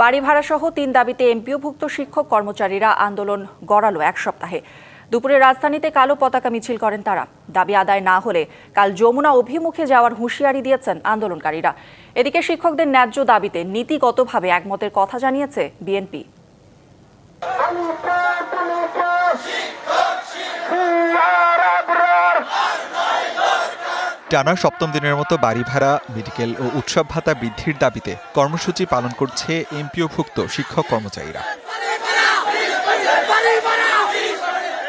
বাড়ি ভাড়া সহ তিন দাবিতে এমপিওভুক্ত শিক্ষক কর্মচারীরা আন্দোলন গড়ালো এক সপ্তাহে। দুপুরে রাজধানীতে কালো পতাকা মিছিল করেন তারা। দাবি আদায় না হলে কাল যমুনা অভিমুখে যাওয়ার হুঁশিয়ারি দিয়েছেন আন্দোলনকারীরা। এদিকে শিক্ষকদের ন্যায্য দাবিতে নীতিগতভাবে একমতের কথা জানিয়েছে বিএনপি। টানা সপ্তম দিনের মতো বাড়ি ভাড়া, মেডিকেল ও উৎসব ভাতা বৃদ্ধির দাবিতে কর্মসূচি পালন করছে এমপিওভুক্ত শিক্ষক কর্মচারীরা।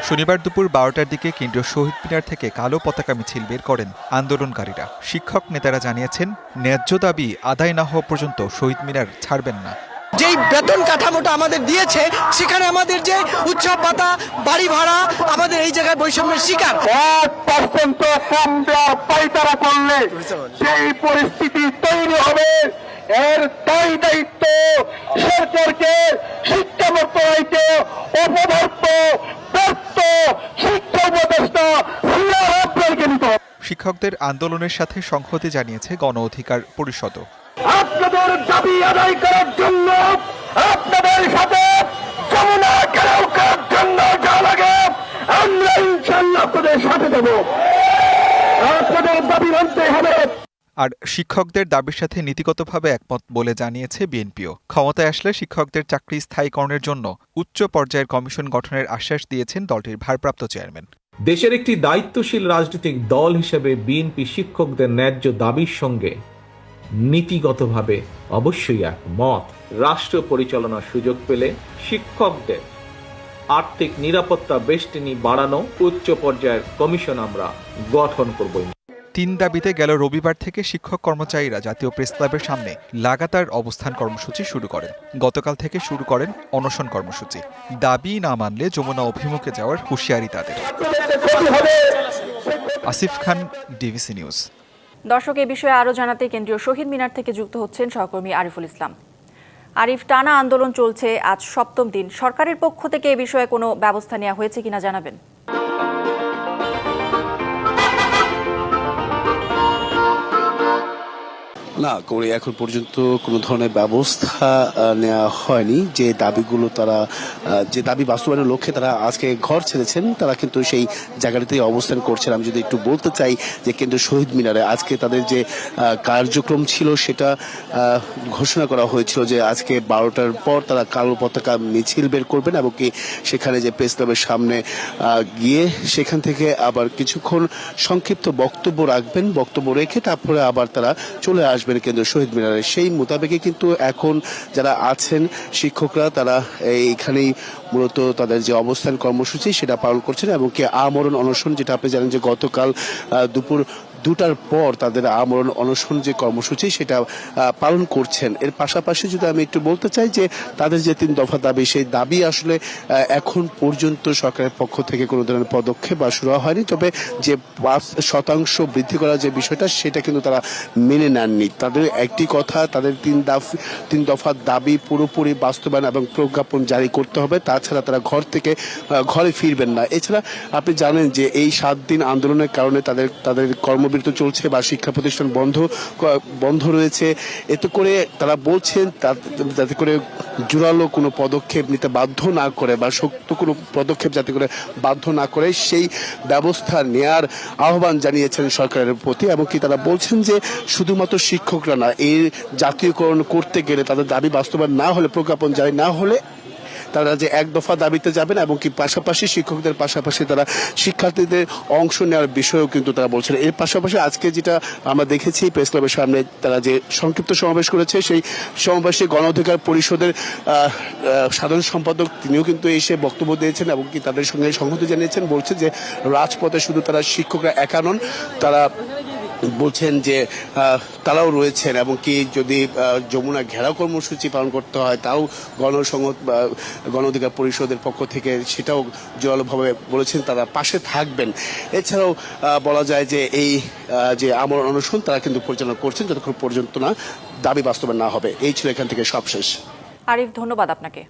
শনিবার দুপুর বারোটার দিকে কেন্দ্রীয় শহীদ মিনার থেকে কালো পতাকা মিছিল বের করেন আন্দোলনকারীরা। শিক্ষক নেতারা জানিয়েছেন, ন্যায্য দাবি আদায় না হওয়া পর্যন্ত শহীদ মিনার ছাড়বেন না। যেই বেতন কাঠামোটা আমাদের দিয়েছে সেখানে আমাদের যে উৎসব ভাতা বাড়ি ভাড়া আমাদের এই জায়গায় বৈষম্যের শিকার। এক পার্সেন্ট কম দেওয়ার পাইতারা করলে সেই পরিস্থিতি তৈরি হবে। এর দায়ী দায়িত্ব সরকারকে শিক্ষা মন্ত্রণালয়কে অপদার্থ ব্যর্থ শিক্ষা উপদেষ্টা শিক্ষকদের আন্দোলনের সাথে সংহতি জানিয়েছে গণ অধিকার পরিষদও। আপনাদের দাবি আদায় করার জন্য আপনাদের সাথে যমুনা ঘেরাও করার জন্য যা লাগে আমরা ইনশাল্লাহ আপনাদের সাথে দেব। আপনাদের দাবি মানতে হবে। আর শিক্ষকদের দাবির সাথে নীতিগতভাবে একমত বলে জানিয়েছে বিএনপিও। ক্ষমতায় আসলে শিক্ষকদের চাকরি স্থায়ীকরণের জন্য উচ্চ পর্যায়ের কমিশন গঠনের আশ্বাস দিয়েছেন দলটির ভারপ্রাপ্ত চেয়ারম্যান। দেশের একটি দায়িত্বশীল রাজনৈতিক দল হিসেবে বিএনপি শিক্ষকদের ন্যায্য দাবির সঙ্গে নীতিগতভাবে অবশ্যই একমত রাষ্ট্র পরিচালনার সুযোগ পেলে শিক্ষকদের আর্থিক নিরাপত্তা বেষ্টনী বাড়ানো উচ্চ পর্যায়ের কমিশন আমরা গঠন করব। তিন দাবিতে গেল রবিবার থেকে শিক্ষক কর্মচারীরা জাতীয় প্রেস ক্লাবের সামনে লাগাতার অবস্থান কর্মসূচি শুরু করেন। গতকাল থেকে শুরু করেন অনশন কর্মসূচি। দাবি না মানলে যমুনা অভিমুখে যাওয়ার হুঁশিয়ারি তাদের। Asif Khan DVC news. দর্শক, এ বিষয়ে আরও জানাতে কেন্দ্রীয় শহীদ মিনার থেকে যুক্ত হচ্ছেন সহকর্মী আরিফুল ইসলাম। আরিফ, টানা আন্দোলন চলছে, আজ সপ্তম দিন। সরকারের পক্ষ থেকে এ বিষয়ে কোনো ব্যবস্থা নেওয়া হয়েছে কিনা জানাবেন? না করে এখন পর্যন্ত কোনো ধরনের ব্যবস্থা নেওয়া হয়নি। যে দাবিগুলো তারা যে দাবি বাস্তবায়নের লক্ষ্যে তারা আজকে ঘর ছেড়েছেন, তারা কিন্তু সেই জায়গাটিতে অবস্থান করছেন। আমি যদি একটু বলতে চাই যে কিন্তু শহীদ মিনারে আজকে তাদের যে কার্যক্রম ছিল, সেটা ঘোষণা করা হয়েছিল যে আজকে বারোটার পর তারা কালো পতাকা মিছিল বের করবেন এবং কি সেখানে যে প্রেস ক্লাবের সামনে গিয়ে সেখান থেকে আবার কিছুক্ষণ সংক্ষিপ্ত বক্তব্য রাখবেন। বক্তব্য রেখে তারপরে আবার তারা চলে আসবেন। কেন্দ্র শহীদ মিনারে সেই মোতাবেকে কিন্তু এখন যারা আছেন শিক্ষকরা, তারা এইখানেই মূলত তাদের যে অবস্থান কর্মসূচি সেটা পালন করছেন এবং কি আমরণ অনশন, যেটা আপনি জানেন যে গতকাল দুপুর দুটার পর তাদের আমরণ অনশন যে কর্মসূচি সেটা পালন করছেন। এর পাশাপাশি যদি আমি একটু বলতে চাই যে, তাদের যে তিন দফা দাবি, সেই দাবি আসলে এখন পর্যন্ত সরকারের পক্ষ থেকে কোনো ধরনের পদক্ষেপ বা শুরু হয়নি। তবে যে পাঁচ শতাংশ বৃদ্ধি করার যে বিষয়টা, সেটা কিন্তু তারা মেনে নেননি। তাদের একটি কথা, তাদের তিন দাফ, তিন দফা দাবি পুরোপুরি বাস্তবায়ন এবং প্রজ্ঞাপন জারি করতে হবে। তাছাড়া তারা ঘর থেকে ঘরে ফিরবেন না। এছাড়া আপনি জানেন যে, এই সাত দিন আন্দোলনের কারণে তাদের তাদের কর্মবিরতি চলছে বা শিক্ষা প্রতিষ্ঠান বন্ধ বন্ধ রয়েছে, এতে করে তারা বলছেন যাতে করে জোরালো কোনো পদক্ষেপ নিতে বাধ্য না করে বা শক্ত কোনো পদক্ষেপ যাতে করে বাধ্য না করে, সেই ব্যবস্থা নেয়ার আহ্বান জানিয়েছেন সরকারের প্রতি। এবং কি তারা বলছেন যে শুধুমাত্র শিক্ষকরা না, এই জাতীয়করণ করতে গেলে তাদের দাবি বাস্তবায়ন না হলে, প্রজ্ঞাপন জারি না হলে তারা যে এক দফা দাবিতে যাবেন এবং কি পাশাপাশি শিক্ষকদের পাশাপাশি তারা শিক্ষার্থীদের অংশ নেওয়ার বিষয়েও কিন্তু তারা বলছেন। এর পাশাপাশি আজকে যেটা আমরা দেখেছি, প্রেস ক্লাবের সামনে তারা যে সংক্ষিপ্ত সমাবেশ করেছে, সেই সমাবেশে গণ অধিকার পরিষদের সাধারণ সম্পাদক তিনিও কিন্তু এসে বক্তব্য দিয়েছেন, এবং কি তাদের সঙ্গে সংহতি জানিয়েছেন বলছেন যে রাজপথে শুধু তারা শিক্ষকরা একা নন, তারা বলছেন যে তারাও রয়েছেন এবং কি যদি যমুনা ঘেরাও কর্মসূচি পালন করতে হয়, তাও গণসংহ গণ অধিকার পরিষদের পক্ষ থেকে সেটাও জোরালোভাবে বলেছেন, তারা পাশে থাকবেন। এছাড়াও বলা যায় যে এই যে আমর অনশন, তারা কিন্তু পরিচালনা করছেন, যতক্ষণ পর্যন্ত না দাবি বাস্তবায়ন না হবে। এই ছিল এখান থেকে সবশেষ। আরিফ, ধন্যবাদ আপনাকে।